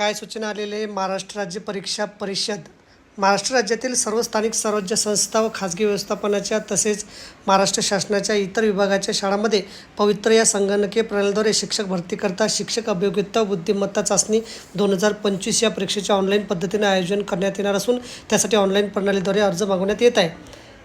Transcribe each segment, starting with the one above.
काय सूचना आलेले महाराष्ट्र राज्य परीक्षा परिषद. महाराष्ट्र राज्यातील सर्व स्थानिक स्वराज्य संस्था व खाजगी व्यवस्थापनाच्या तसेच महाराष्ट्र शासनाच्या इतर विभागाच्या शाळांमध्ये पवित्र या संगणकीय प्रणालीद्वारे शिक्षक भरतीकरता शिक्षक अभियोग्यता बुद्धिमत्ता चाचणी दोन हजार पंचवीस या परीक्षेचे ऑनलाईन पद्धतीने आयोजन करण्यात येणार असून त्यासाठी ऑनलाईन प्रणालीद्वारे अर्ज मागवण्यात येत आहे.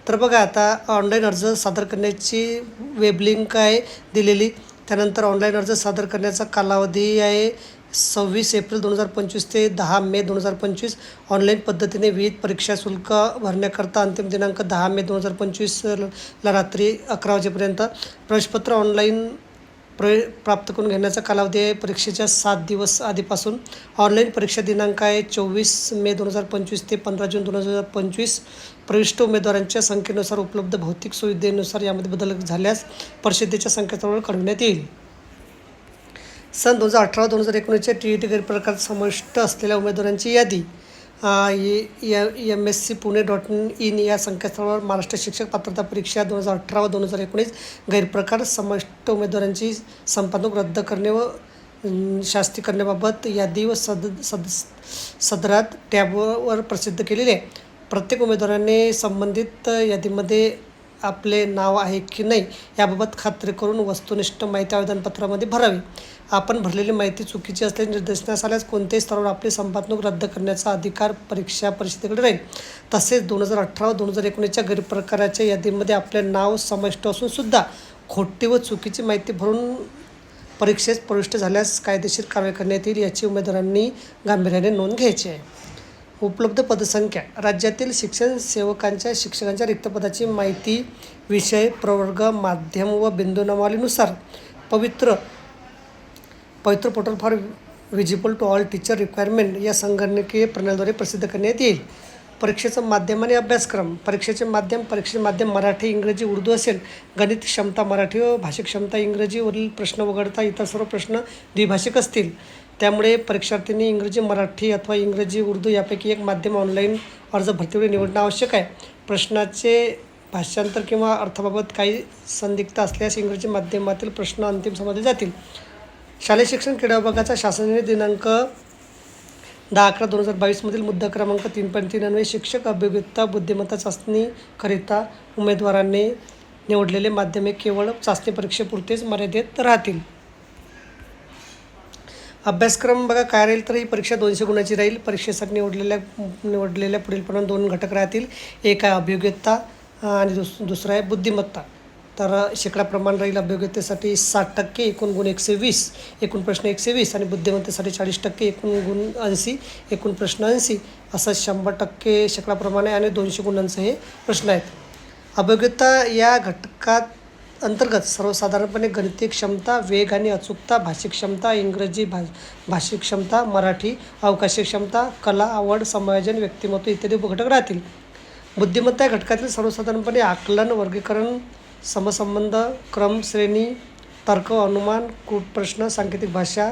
तर बघा आता ऑनलाईन अर्ज सादर करण्याची वेबलिंक आहे दिलेली. त्यानंतर ऑनलाईन अर्ज सादर करण्याचा कालावधी आहे सव्वीस एप्रिल दोन हजार पंचवीस ते दहा मे दोन हजार पंचवीस ऑनलाईन पद्धतीने विविध परीक्षा शुल्क भरण्याकरता अंतिम दिनांक दहा मे दोन हजार पंचवीसला रात्री अकरा वाजेपर्यंत प्रवेशपत्र ऑनलाईन प्र प्राप्त करून घेण्याचा कालावधी आहे. परीक्षेच्या सात दिवस आधीपासून ऑनलाईन परीक्षा दिनांक आहे चोवीस मे दोन हजार पंचवीस ते पंधरा जून दोन हजार पंचवीस. प्रविष्ट उमेदवारांच्या संख्येनुसार उपलब्ध भौतिक सुविधेनुसार यामध्ये बदल झाल्यास परिषदेच्या संकेतस्थळावर कळविण्यात येईल. सन दोन हजार अठरा दोन हजार एकोणीसच्या टी ई टी गैरप्रकार समाविष्ट असलेल्या उमेदवारांची यादी M S C Pune dot in या संकेतस्थळावर महाराष्ट्र शिक्षक पात्रता परीक्षा दोन हजार अठरा व दोन हजार एकोणीस गैरप्रकार समाविष्ट उमेदवारांची संपादक रद्द करणे व शास्ती करण्याबाबत यादी व सद सद सदरात टॅबवर प्रसिद्ध केलेली आहे. प्रत्येक उमेदवाराने संबंधित यादीमध्ये आपले नाव आहे की नाही याबाबत खात्री करून वस्तुनिष्ठ माहिती आवेदनपत्रामध्ये भरावी. आपण भरलेली माहिती चुकीची असल्याचे निर्देशनास आल्यास कोणत्याही स्तरावर आपली संपादनूक रद्द करण्याचा अधिकार परीक्षा परिषदेकडे राहील. तसेच दोन हजार अठरा व दोन हजार एकोणीसच्या गैरप्रकाराच्या यादीमध्ये आपले नाव समाविष्ट असून सुद्धा खोटी व चुकीची माहिती भरून परीक्षेत प्रविष्ट झाल्यास कायदेशीर कारवाई करण्यात येईल याची उमेदवारांनी गांभीर्याने नोंद घ्यायची आहे. उपलब्ध पदसंख्या. राज्यातील शिक्षण सेवकांच्या शिक्षकांच्या रिक्तपदाची माहिती विषय प्रवर्ग माध्यम व बिंदूनामालीनुसार पवित्र पवित्र portal for visible to all teacher requirement या संगणकीय प्रणालीद्वारे प्रसिद्ध करण्यात येईल. परीक्षेचं माध्यम आणि अभ्यासक्रम. परीक्षेचे माध्यम परीक्षेचे माध्यम मराठी इंग्रजी उर्दू असेल. गणित क्षमता मराठी व भाषिक क्षमता इंग्रजीवरील प्रश्न वगळता इतर सर्व प्रश्न द्विभाषिक असतील. त्यामुळे परीक्षार्थींनी इंग्रजी मराठी अथवा इंग्रजी उर्दू यापैकी एक माध्यम ऑनलाईन अर्ज भरतीवेळी निवडणं आवश्यक आहे. प्रश्नाचे भाषांतर किंवा अर्थाबाबत काही संदिग्ध असल्यास इंग्रजी माध्यमातील प्रश्न अंतिम समजले जातील. शालेय शिक्षण क्रीडा विभागाचा शासनाने दिनांक दहा अकरा दोन हजार बावीसमधील मुद्दा क्रमांक तीन पॉईंट तीन अन्वये शिक्षक अभियोगिता बुद्धिमत्ता चाचणीकरिता उमेदवारांनी निवडलेले माध्यमे केवळ चाचणी परीक्षेपुरतेच मर्यादित राहतील. अभ्यासक्रम बघा काय राहील तर ही परीक्षा दोनशे गुणाची राहील. परीक्षेसाठी निवडलेल्या निवडलेल्या पुढीलप्रमाणे दोन घटक राहतील. एक आहे अभियोग्यता आणि दुस दुसरा आहे बुद्धिमत्ता. तर शेकडा प्रमाण राहील अभियोग्यतेसाठी साठ टक्के एकूण गुण एकशे वीस एकूण प्रश्न एकशे वीस आणि बुद्धिमत्तेसाठी चाळीस टक्के एकूण गुण ऐंशी एकूण प्रश्न ऐंशी. असं शंभर टक्के शेकडाप्रमाणे आणि दोनशे गुणांचं हे प्रश्न आहेत. अभियोग्यता या घटकात अंतर्गत सर्वसाधारणपणे गणितीय क्षमता वेग आणि अचूकता भाषिक क्षमता इंग्रजी भा भाषिक क्षमता मराठी अवकाशी क्षमता कला आवड समायोजन व्यक्तिमत्व इत्यादी उपघटक राहतील. बुद्धिमत्ता या घटकातील सर्वसाधारणपणे आकलन वर्गीकरण समसंबंध क्रम श्रेणी तर्क अनुमान कूट प्रश्न सांकेतिक भाषा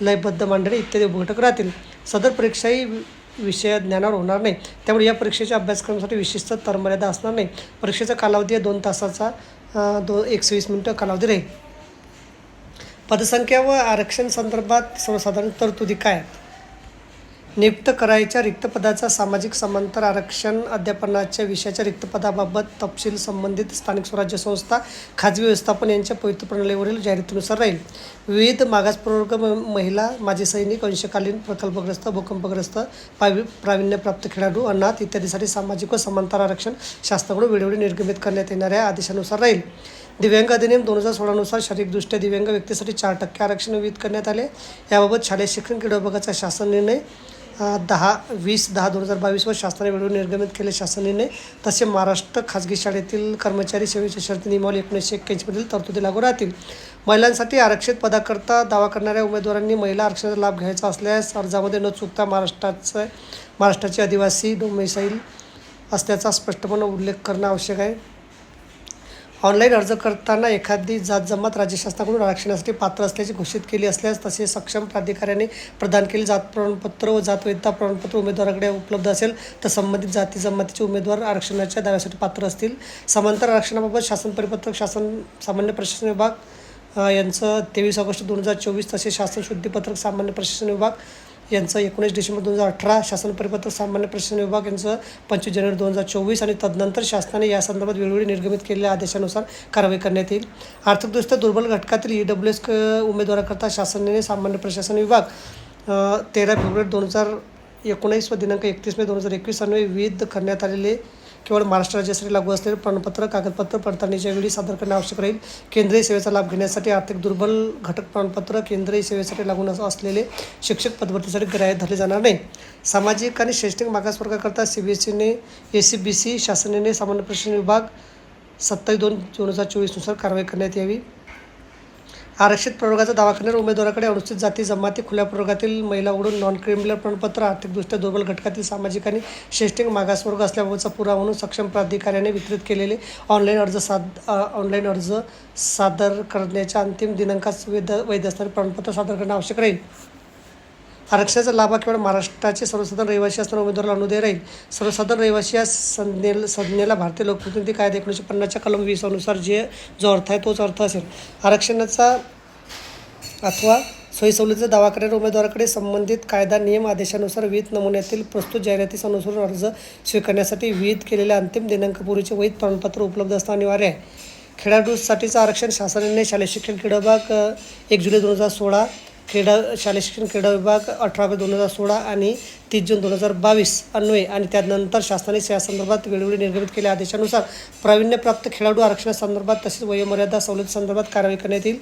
लयबद्ध मांडणी इत्यादी उपघटक राहतील. सदर परीक्षाही वि- विषय ज्ञानावर होणार नाही. त्यामुळे या परीक्षेच्या अभ्यासक्रमासाठी विशिष्ट तरमर्यादा असणार नाही. परीक्षेचा कालावधी दोन तासाचा दो एकशे वीस मिनटं कालावधी राहील. पदसंख्या व आरक्षण संदर्भात सर्वसाधारण तरतुदी काय? आहेत नियुक्त करायच्या रिक्तपदाचा सामाजिक समांतर आरक्षण अध्यापनाच्या विषयाच्या रिक्तपदाबाबत तपशील संबंधित स्थानिक स्वराज्य संस्था खाजगी व्यवस्थापन यांच्या पवित्र प्रणालीवरील जाहिरातीनुसार राहील. विविध मागासप्रवर्ग म- महिला माजी सैनिक अंशकालीन प्रकल्पग्रस्त भूकंपग्रस्त पावी प्रावीण्यप्राप्त खेळाडू अनाथ इत्यादीसाठी सामाजिक व समांतर आरक्षण शासनाकडून वेळोवेळी निर्गमित करण्यात येणाऱ्या आदेशानुसार राहील. दिव्यांग अधिनियम दोन हजार सोळानुसार शारीरिकदृष्ट्या दिव्यांग व्यक्तीसाठी चार टक्के आरक्षण विहित करण्यात आले. याबाबत शालेय शिक्षण क्रीडा विभागाचा शासन निर्णय दहा वीस दहा दोन हजार बावीसवर शासनाने वेळेवर निर्गमित केले शासन निर्णय तसे महाराष्ट्र खाजगी शाळेतील कर्मचारी सेवेच्या शर्ती नियमावली एकोणीसशे एक्क्याऐंशीमधील तरतुदी लागू राहतील. महिलांसाठी आरक्षित पदाकरता दावा करणाऱ्या उमेदवारांनी महिला आरक्षणाचा लाभ घ्यायचा असल्यास अर्जामध्ये न चुकता महाराष्ट्राचं महाराष्ट्राचे आदिवासी डोमेसाईल असल्याचा स्पष्टपणे उल्लेख करणं आवश्यक आहे. ऑनलाईन अर्ज करताना एखादी जात जमात राज्य शासनाकडून आरक्षणासाठी पात्र असल्याची घोषित केली असल्यास तसे सक्षम प्राधिकाऱ्याने प्रदान केले जात प्रमाणपत्र व जात वैधता प्रमाणपत्र उमेदवाराकडे उपलब्ध असेल तर संबंधित जाती जमातीचे उमेदवार आरक्षणाच्या दाव्यासाठी पात्र असतील. समांतर आरक्षणाबाबत शासन परिपत्रक शासन सामान्य प्रशासन विभाग यांचं तेवीस ऑगस्ट दोन हजार चोवीस तसेच शासन शुद्धीपत्रक सामान्य प्रशासन विभाग यांचं एकोणीस डिसेंबर दोन हजार अठरा शासन परिपत्र सामान्य प्रशासन विभाग यांचं पंचवीस जानेवारी दोन हजार चोवीस आणि तदनंतर शासनाने या संदर्भात वेळोवेळी निर्गमित केलेल्या आदेशानुसार कारवाई करण्यात येईल. आर्थिकदृष्ट्या दुर्बल घटकातील ई डब्ल्यू एस उमेदवाराकरता शासनाने सामान्य प्रशासन विभाग तेरा फेब्रुवारी दोन हजार एकोणीस व दिनांक एकतीस मे दोन हजार एकवीस अन्वये विविध करण्यात आलेले केवळ महाराष्ट्र राज्यासाठी लागू असलेले प्रमाणपत्र कागदपत्र पडताळणीच्या वेळी सादर करणे आवश्यक राहील. केंद्रीय सेवेचा लाभ घेण्यासाठी आर्थिक दुर्बल घटक प्रमाणपत्र केंद्रीय सेवेसाठी लागू असलेले शिक्षक पदभरतीसाठी ग्राह्य धरले जाणार नाही. सामाजिक आणि शैक्षणिक मागासवर्गाकरता सी बी एस सीने ए सी बी सी शासनाने सामान्य प्रशासन विभाग सत्तावीस दोन दोन हजार चोवीसनुसार कारवाई करण्यात यावी. आरक्षित प्रवर्गाचा दावा करणाऱ्या उमेदवाराकडे अनुसूचित जाती जमाती खुल्या प्रवर्गातील महिलाकडून नॉन क्रिमिनल प्रमाणपत्र आर्थिकदृष्ट्या दुर्बल घटकातील सामाजिक आणि शैक्षणिक मागासवर्ग असल्याबाबतचा पुरावा म्हणून सक्षम प्राधिकाऱ्याने वितरित केलेले ऑनलाईन अर्ज साद ऑनलाईन अर्ज सादर करण्याच्या अंतिम दिनांकास वैध वैध असणारे प्रमाणपत्र सादर करणे आवश्यक राहील. आरक्षणाचा लाभ केवळ महाराष्ट्राचे सर्वसाधारण रहिवासी असणाऱ्या उमेदवाराला अनुदय राहील सर्वसाधारण रहिवासी या संज्ञे संज्ञेला भारतीय लोकप्रतिनिधी कायदा एकोणीसशे पन्नासच्या कलम वीस अनुसार जे जो अर्थ आहे तोच अर्थ असेल. आरक्षणाचा अथवा सोयीसवलतीचा दावा करणाऱ्या उमेदवाराकडे संबंधित कायदा नियम आदेशानुसार विहित नमुन्यातील प्रस्तुत जाहिरातीस अनुसरून अर्ज स्वीकारण्यासाठी विहित केलेल्या अंतिम दिनांकपूर्वीचे वैध प्रमाणपत्र उपलब्ध असणं अनिवार्य आहे. खेळाडूसाठीचं आरक्षण शासनाने शालेय शिक्षण क्रीडाभाग एक जुलै दोन हजार सोळा क्रीडा शालेय शिक्षण क्रीडा विभाग अठरा मे दोन हजार सोळा आणि तीस जून दोन हजार बावीस अन्वये आणि त्यानंतर शासनाने या संदर्भात वेळोवेळी निर्गमित केलेल्या आदेशानुसार प्रावीण्यप्राप्त खेळाडू आरक्षणासंदर्भात तसेच वयोमर्यादा सवलती संदर्भात कारवाई करण्यात येईल.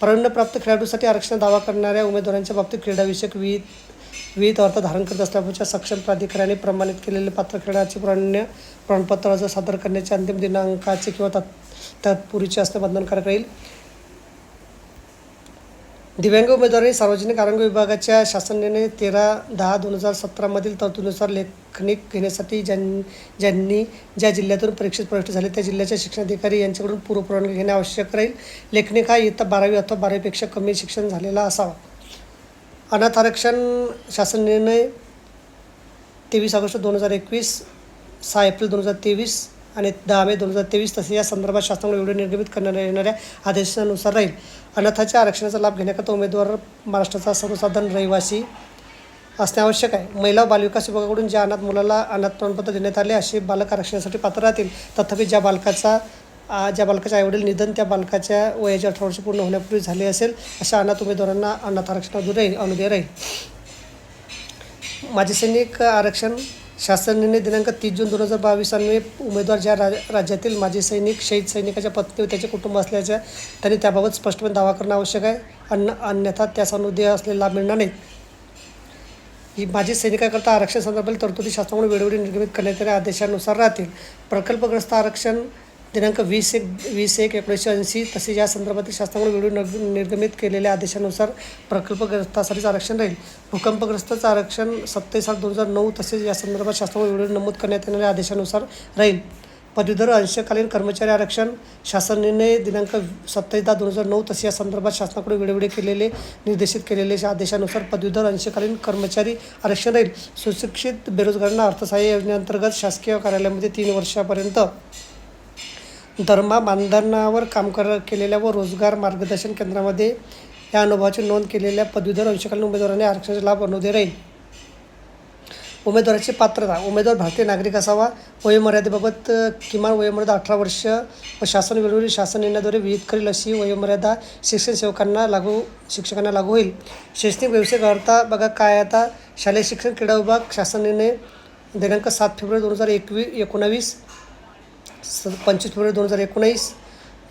प्रावीण्यप्राप्त खेळाडूसाठी आरक्षण दावा करणाऱ्या उमेदवारांच्या बाबतीत क्रीडाविषयक विविध विविध अर्थ धारण करत असल्याबाबतच्या सक्षम प्राधिकरणाने प्रमाणित केलेले पात्र खेळाचे प्राण्य प्रमाणपत्र अर्ज सादर करण्याच्या अंतिम दिनांकाचे किंवा तत् तत्पूर्वीचे असणे बंधनकारक राहील. दिव्यांग उमेदवारांनी सार्वजनिक आरोग्य विभागाच्या शासन निर्णय तेरा दहा दोन हजार सतरामधील तरतुदीनुसार लेखनिक घेण्यासाठी ज्यां ज्यांनी ज्या जिल्ह्यातून परीक्षेत प्रविष्ट झाले त्या जिल्ह्याच्या शिक्षणाधिकारी यांच्याकडून पूर्वपरवानगी घेणे आवश्यक राहील. लेखनिक हा इयत्ता बारावी अथवा बारावीपेक्षा कमी शिक्षण झालेला असावा. अनाथ आरक्षण शासन निर्णय तेवीस ऑगस्ट दोन हजार एकवीस सहा एप्रिल दोन हजार तेवीस आणि दहा मे दोन हजार तेवीस तसे या संदर्भात शासनाकडून व्हिडिओ निर्गमित करण्यात येणाऱ्या आदेशानुसार राहील. अनाथाच्या आरक्षणाचा लाभ घेण्याकरता उमेदवार महाराष्ट्राचा सर्वसाधारण रहिवासी असणे आवश्यक आहे. महिला व बालविकास विभागाकडून ज्या अनाथ मुलाला अनाथ प्रमाणपत्र देण्यात आले असे बालक आरक्षणासाठी पात्र राहतील. तथापि ज्या बालकाचा ज्या बालकाचे आईवडील निधन त्या बालकाच्या वयाच्या अठरा वर्ष पूर्ण होण्यापूर्वी झाले असेल अशा अनाथ उमेदवारांना अनाथ आरक्षणातून राहील अनुदय राहील. माझे सैनिक आरक्षण शासन निर्णय दिनांक तीस जून दोन हजार बावीस अन्वये उमेदवार ज्या राज राज्यातील माजी सैनिक शहीद सैनिकाच्या पत्नी व त्याचे कुटुंब असल्याच्या त्यांनी त्याबाबत स्पष्टपणे दावा करणं आवश्यक आहे. अन्न अन्यथा त्यास अनुदेय असलेला लाभ मिळणार नाही. ही माजी सैनिकाकरता आरक्षण संदर्भातील तरतुदी शासनामुळे वेळोवेळी निर्गमित करण्यात येणाऱ्या आदेशानुसार राहतील. प्रकल्पग्रस्त आरक्षण दिनांक वीस एक वीस एक एकोणीसशे ऐंशी तसेच या संदर्भातील शासनाकडून वेळोवेळी निर्ग- निर्गमित केलेल्या आदेशानुसार प्रकल्पग्रस्तासाठीच आरक्षण राहील. भूकंपग्रस्ताचं आरक्षण सत्तावीस सात दोन हजार नऊ तसेच या संदर्भात शासनाकडून वेळोवेळी नमूद करण्यात येणाऱ्या आदेशानुसार राहील. पदवीधर अंशकालीन कर्मचारी आरक्षण शासन निर्णय दिनांक सत्तावीस दहा दोन हजार नऊ तसे या संदर्भात शासनाकडून वेळोवेळी केलेले निर्देशित केलेले आदेशानुसार पदवीधर अंशकालीन कर्मचारी आरक्षण राहील. सुशिक्षित बेरोजगारांना अर्थसहाय्य योजनेअंतर्गत शासकीय कार्यालयामध्ये तीन वर्षापर्यंत धर्मा मानधनावर काम कर केलेल्या व रोजगार मार्गदर्शन केंद्रामध्ये या अनुभवाची नोंद केलेल्या पदवीधर अंशकालीन उमेदवाराने आरक्षणाचा लाभ अनुभव राहील उमेदवाराची पात्रता उमेदवार भारतीय नागरिक असावा वयोमर्यादेबाबत किमान वयोमर्यादा अठरा वर्ष व शासन वेळोवेळी शासन निर्णयाद्वारे विहित करेल अशी वयोमर्यादा शिक्षण सेवकांना लागू शिक्षकांना लागू होईल. शैक्षणिक व्यवसाय करता बघा काय आता शालेय शिक्षण क्रीडा विभाग शासन निर्णय दिनांक सात फेब्रुवारी दोन हजार एकवी एकोणावीस स पंचवीस फेब्रुवारी दोन हजार एकोणीस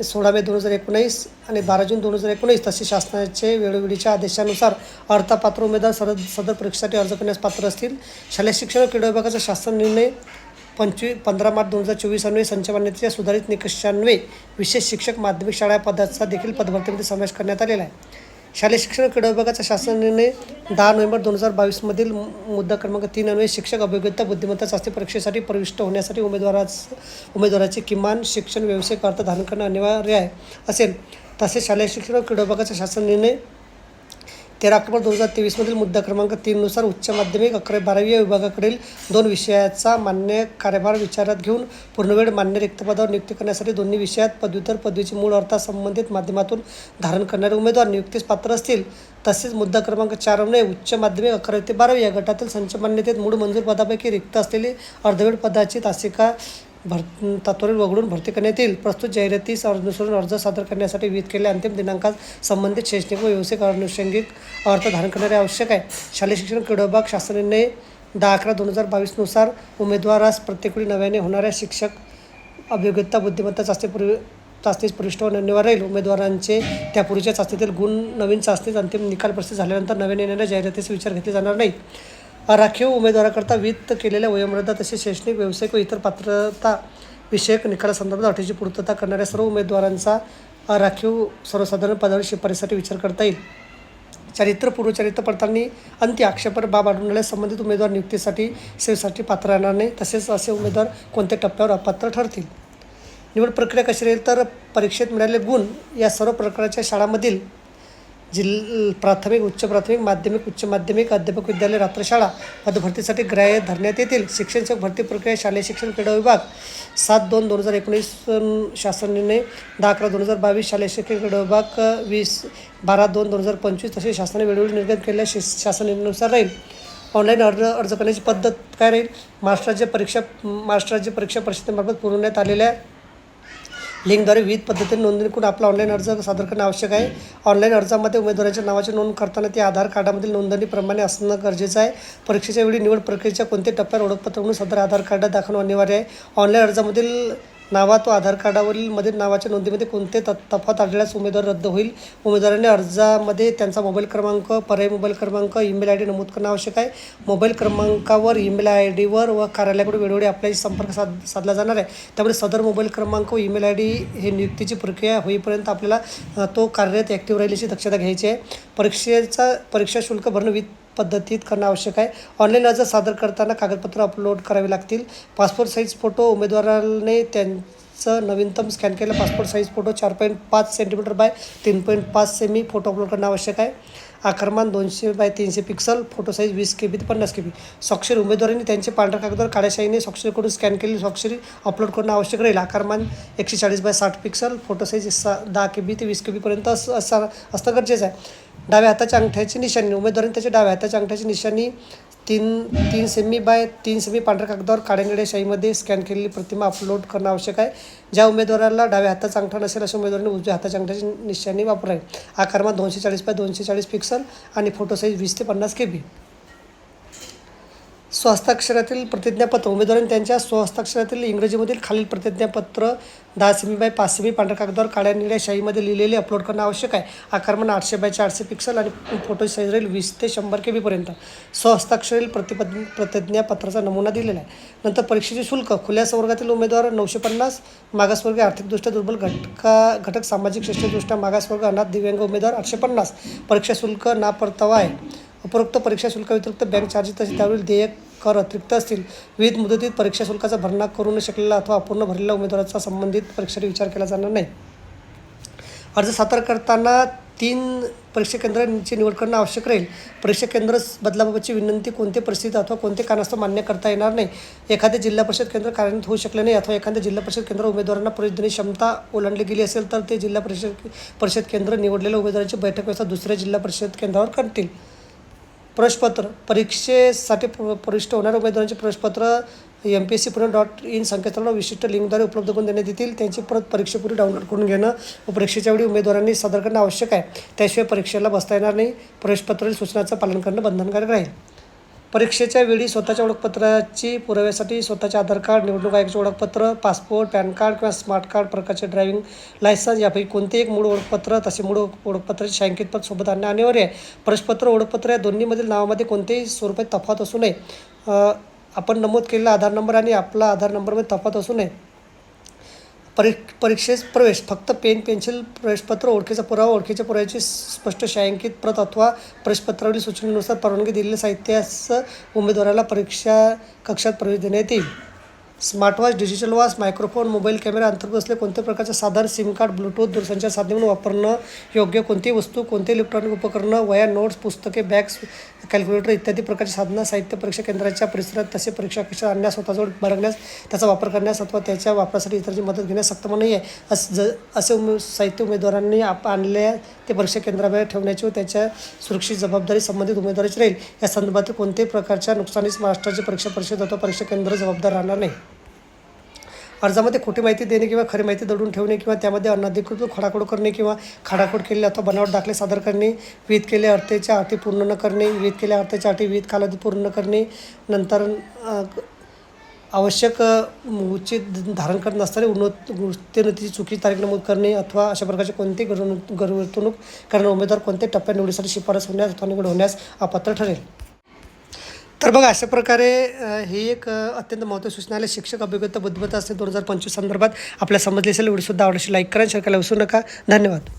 सोळा मे दोन हजार एकोणीस आणि बारा जून दोन हजार एकोणीस तसे शासनाचे वेळोवेळीच्या आदेशानुसार अर्थपात्र उमेदवार सदर सदर परीक्षेसाठी अर्ज करण्यास पात्र असतील. शालेय शिक्षण व क्रीडा विभागाचा शासन निर्णय पंचवीस पंधरा मार्च दोन हजार चोवीस अन्वये संचमान्यतेच्या सुधारित निकषान्वये विशेष शिक्षक माध्यमिक शाळा पदाचा देखील पदभरतीमध्ये समावेश करण्यात आलेला आहे. शालेय शिक्षण क्रीडा विभागाचा शासन निर्णय दहा नोव्हेंबर दोन हजार बावीसमधील मुद्दा क्रमांक तीन अन्वये शिक्षक अभियोग्यता बुद्धिमत्ता चाचणी परीक्षेसाठी प्रविष्ट होण्यासाठी उमेदवारास उमेदवाराचे किमान शिक्षण व्यावसायिक अर्थ धारण करणं अनिवार्य आहे. असेल तसेच शालेय शिक्षण क्रीडा विभागाचा शासन निर्णय तेरा ऑक्टोबर दोन हजार तेवीसमधील मुद्दा क्रमांक तीननुसार उच्च माध्यमिक अकरावी बारावी या विभागाकडील दोन विषयाचा मान्य कार्यभार विचारात घेऊन पूर्णवेळ मान्य रिक्तपदावर नियुक्ती करण्यासाठी दोन्ही विषयात पदव्युत्तर पदवीची मूळ अर्थात संबंधित माध्यमातून धारण करणारे उमेदवार नियुक्तीस पात्र असतील. तसेच मुद्दा क्रमांक चारने उच्च माध्यमिक अकरावी ते बारावी या गटातील संच मान्यतेत मूळ मंजूर पदापैकी रिक्त असलेली अर्धवेळ पदाची तासिका भर तत्वरीत वगळून भरती करण्यात येईल. प्रस्तुत जाहिरातीस अनुसरून अर्ज सादर करण्यासाठी विहित केलेल्या अंतिम दिनांकात संबंधित शैक्षणिक व व्यावसायिक अनुषंगिक अर्थ धारण करणे आवश्यक आहे. शालेय शिक्षण क्रीडोबाग शासनाने दहा अकरा दोन हजार बावीसनुसार उमेदवारास प्रत्येकवेळी नव्याने होणाऱ्या शिक्षक अभियोग्यता बुद्धिमत्ता चाचणीपूर्वी चाचणीस प्रविष्ट होणे अनिवार्य राहील. उमेदवारांचे त्यापूर्वीच्या चाचणीतील गुण नवीन चाचणीत अंतिम निकाल प्रसिद्ध झाल्यानंतर नव्याने येणाऱ्या जाहिरातीचे विचार घेतले जाणार नाही राखीव उमेदवाराकरता वित्त केलेल्या वयोमर्यादा तसेच शैक्षणिक व्यावसायिक व इतर पात्रता विषयक निकालासंदर्भात अटीची पूर्तता करणाऱ्या सर्व उमेदवारांचा राखीव सर्वसाधारण पदावर शिफारसीसाठी विचार करता येईल. चरित्र पूर्वचरित्र पडताळणी अंत्य आक्षेपर बाब आढळणाऱ्या संबंधित उमेदवार नियुक्तीसाठी सेवेसाठी पात्र राहणार नाही तसेच असे उमेदवार कोणत्या टप्प्यावर अपात्र ठरतील? निवड प्रक्रिया कशी राहील? तर परीक्षेत मिळालेले गुण या सर्व प्रकारच्या शाळांमधील जिल प्राथमिक उच्च प्राथमिक माध्यमिक उच्च माध्यमिक अध्यापक विद्यालय रात्रशाळा पदभरतीसाठी ग्राह्य धरण्यात येतील. शिक्षण भरती प्रक्रिया शालेय शिक्षण क्रीडा विभाग सात दोन दोन हजार एकोणीस शासन शासनाने दहा अकरा दोन हजार बावीस शालेय शिक्षण क्रीडा विभाग वीस बारा दोन दोन हजार पंचवीस तसेच शासनाने वेळोवेळी निर्गत केलेल्या शि शासन निर्णयानुसार राहील. ऑनलाईन अर्ज अर्ज करण्याची पद्धत काय राहील? महाराष्ट्र राज्य परीक्षा महाराष्ट्र राज्य परीक्षा परिषदेमार्फत पुरवण्यात आलेल्या लिंकद्वारे विविध पद्धतीने नोंदणी करून आपला ऑनलाईन अर्ज सादर करणे आवश्यक आहे. ऑनलाईन अर्जामध्ये उमेदवाराच्या नावाची नोंद करताना ते आधार कार्डामधील नोंदणीप्रमाणे असणं गरजेचं आहे. परीक्षेच्या वेळी निवड प्रक्रियेच्या कोणत्या टप्प्यावर ओळखपत्र म्हणून सदर आधार कार्ड दाखवणं अनिवार्य आहे. ऑनलाईन अर्जामधील नावात व आधार कार्डावरील मध्ये नावाच्या नोंदीमध्ये कोणते त तफात आढळल्यास उमेदवार रद्द होईल? उमेदवाराने अर्जामध्ये त्यांचा मोबाईल क्रमांक पर्याय मोबाईल क्रमांक ईमेल आय डी नमूद करणं आवश्यक आहे. मोबाईल क्रमांकावर ईमेल आय डीवर व कार्यालयाकडून वेळोवेळी आपल्याशी संपर्क साध साधला जाणार आहे. त्यामुळे सदर मोबाईल क्रमांक व ईमेल आय डी हे नियुक्तीची प्रक्रिया होईपर्यंत आपल्याला तो कार्यरत ॲक्टिव्ह राहील याची दक्षता घ्यायची आहे. परीक्षेचा परीक्षा शुल्क भरणं विविध पद्धतीत करणं आवश्यक आहे. ऑनलाईन अर्ज सादर करताना कागदपत्र अपलोड करावे लागतील. पासपोर्ट साईज फोटो उमेदवाराने त्यांचं नवीनतम स्कॅन केलेला पासपोर्ट साईज फोटो चार पॉईंट पाच सेंटीमीटर बाय तीन पॉईंट पाच सेमी फोटो अपलोड करणं आवश्यक आहे. आकारमान दोनशे बाय तीनशे पिक्सल फोटो साईज वीस के बी ते पन्नास के बी स्वाक्षरी उमेदवारांनी त्यांचे पांढऱ्या कागदावर काळ्याशाईने स्वाक्षरीकडून स्कॅन केलेली स्वाक्षरी अपलोड करणं आवश्यक राहील. आकारमान एकशे चाळीस बाय साठ पिक्सल फोटो साईज सा दहा के बी ते वीस के बीपर्यंत अस असं असणं गरजेचं आहे. डाव्या हाताच्या अंगठ्याची निशाणी. उमेदवारांनी त्याच्या डाव्या हाताच्या अंगठ्याची निशाणी तीन तीन सेमी बाय तीन सेमी पांढऱ्या कागदावर काळ्या निळ्या शाईमध्ये स्कॅन केलेली प्रतिमा अपलोड करणं आवश्यक आहे. ज्या उमेदवाराला डाव्या हाताचा अंगठा नसेल अशा उमेदवारांनी उजव्या हाताच्या अंगठ्याची निशाणी वापरावी. आकारमा दोनशे चाळीस बाय दोनशे चाळीस पिक्सल आणि फोटो साईज वीस ते पन्नास के बी स्वहस्ताक्षरातील प्रतिज्ञापत्र उमेदवारांनी त्यांच्या स्वहस्ताक्षरातील इंग्रजीमधील खालील प्रतिज्ञापत्र दहा सेमी बाय पाच सेमी पांढऱ्या कागदावर काळ्या निळ्या शाईमध्ये लिहिलेले अपलोड करणं आवश्यक आहे. आकारमान आठशे बाय चारशे पिक्सल आणि फोटो साईज राहील वीस ते शंभर के बीपर्यंत स्वहस्ताक्षरील प्रतिपद प्रतिज्ञापत्राचा नमुना दिलेला आहे. नंतर परीक्षेचे शुल्क खुल्या संवर्गातील उमेदवार नऊशे पन्नास मागासवर्गीय आर्थिकदृष्ट्या दुर्बल घटका घटक सामाजिक शैक्षणिकदृष्ट्या मागासवर्ग अनाथ दिव्यांग उमेदवार आठशे पन्नास. परीक्षा शुल्क ना परतावा आहे. उपरोक्त परीक्षा शुल्क व्यतिरिक्त बँक चार्जेस तसेच त्यावेळी देयक कर अतिरिक्त असतील. विविध मुदतीत परीक्षा शुल्काचा भरणा करू न शकलेला अथवा अपूर्ण भरलेला उमेदवाराचा संबंधित परीक्षेसाठी विचार केला जाणार नाही. अर्ज सादर करताना तीन परीक्षा केंद्रांची निवड करणं आवश्यक राहील. परीक्षा केंद्र बदलाबाबतची विनंती कोणत्या परिस्थितीत अथवा कोणते कारणास्तव मान्य करता येणार नाही. एखादे जिल्हा परिषद केंद्र कार्यान्वित होऊ शकले नाही अथवा एखाद्या जिल्हा परिषद केंद्र उमेदवारांना प्रवेश क्षमता ओलांडली गेली असेल तर ते जिल्हा परिषद परिषद केंद्र निवडलेल्या उमेदवारांची बैठक व्यवस्था दुसऱ्या जिल्हा परिषद केंद्रावर करतील. प्रवेशपत्र परीक्षेसाठी प्र- प्रविष्ट होणाऱ्या उमेदवारांचे प्रवेशपत्र M P S C Pune dot in संकेतस्थळाला विशिष्ट लिंकद्वारे उपलब्ध करून देण्यात येतील. त्यांची परत परीक्षेपूर्वी डाउनलोड करून घेणं व परीक्षेच्या वेळी उमेदवारांनी सादर करणं आवश्यक आहे. त्याशिवाय परीक्षेला बसता येणार नाही. प्रवेशपत्र सूचनाचं पालन करणं बंधनकारक राहील. परीक्षेच्या वेळी स्वतःच्या ओळखपत्राची पुराव्यासाठी स्वतःचे आधार कार्ड निवडणूक आयोगाचे ओळखपत्र पासपोर्ट पॅन कार्ड किंवा स्मार्ट कार्ड प्रकारचे ड्रायव्हिंग लायसन्स यापैकी कोणते एक मूळ ओळखपत्र तसे मूळ ओळखपत्राचे छायांकित सोबत आणणे अनिवार्य आहे. परस्पत्र ओळखपत्र या दोन्हीमधील नावामध्ये कोणतेही स्वरूपात तफावत असू नये. आपण नमूद केलेला आधार नंबर आणि आपला आधार नंबरमध्ये तफावत असू नये. परी परीक्षेस प्रवेश फक्त पेन पेन्सिल प्रवेशपत्र ओळखीचा पुरावा ओळखीच्या पुराव्याची स्पष्ट छायांकित प्रत अथवा प्रवेशपत्रावरील सूचनेनुसार परवानगी दिलेल्या साहित्यास उमेदवाराला परीक्षा कक्षात प्रवेश देण्यात येईल. Smartwatch digital watch microphone mobile camera अंतर्गत असले कोणत्या प्रकारचे साधन सिम कार्ड ब्लूटूथ दूरसंचार साधने म्हणून वापरणं योग्य? कोणती वस्तू कोणते इलेक्ट्रॉनिक उपकरणं वया नोट्स पुस्तके बॅग्स कॅल्क्युलेटर इत्यादी प्रकारची साधनं साहित्य परीक्षा केंद्राच्या परिसरात तसे परीक्षा कक्षा आणण्यास स्वतःजवळ बाळगण्यास त्याचा वापर करण्यास अथवा त्याच्या वापरासाठी इतरांची मदत घेण्यास सक्षम नाही आहे अस ज असे उमे साहित्य उमेदवारांनी आप आणले ते परीक्षा केंद्राबाहेर ठेवण्याची व त्याच्या सुरक्षित जबाबदारी संबंधित उमेदवाराची राहील. या संदर्भातील कोणत्याही प्रकारच्या नुकसानीस महाराष्ट्राची परीक्षा परिषद अथवा परीक्षा केंद्र जबाबदार राहणार नाही. अर्जामध्ये खोटी माहिती देणे किंवा खरी माहिती दडून ठेवणे किंवा त्यामध्ये अनधिकृत खडाखोड करणे किंवा खडाखोड केलेले अथवा बनावट दाखले सादर करणे विहित केलेल्या अर्थेच्या अटी पूर्ण न करणे विहित केलेल्या अर्थाच्या अटी विहित कालावधी पूर्ण न करणे नंतर आवश्यक उचित धारण करत नसताना उन्नत उत्तीर्णतेची चुकीची तारीख नमूद करणे अथवा अशा प्रकारचे कोणते गरवणूक गरवर्तणूक करणारे उमेदवार कोणत्या टप्प्या निवडीसाठी शिफारस होण्यास अथवा निवड होण्यास अपात्र ठरेल? तर बघा अशा प्रकारे ही एक अत्यंत महत्त्वाची सूचना आहे. शिक्षक अभिज्ञता बुद्धिमत्ता असते दोन हजार पंचवीस संदर्भात आपल्या समजले असेल व्हिडिओसुद्धा आवडशी लाईक करा शेअर करायला विसरू नका. धन्यवाद.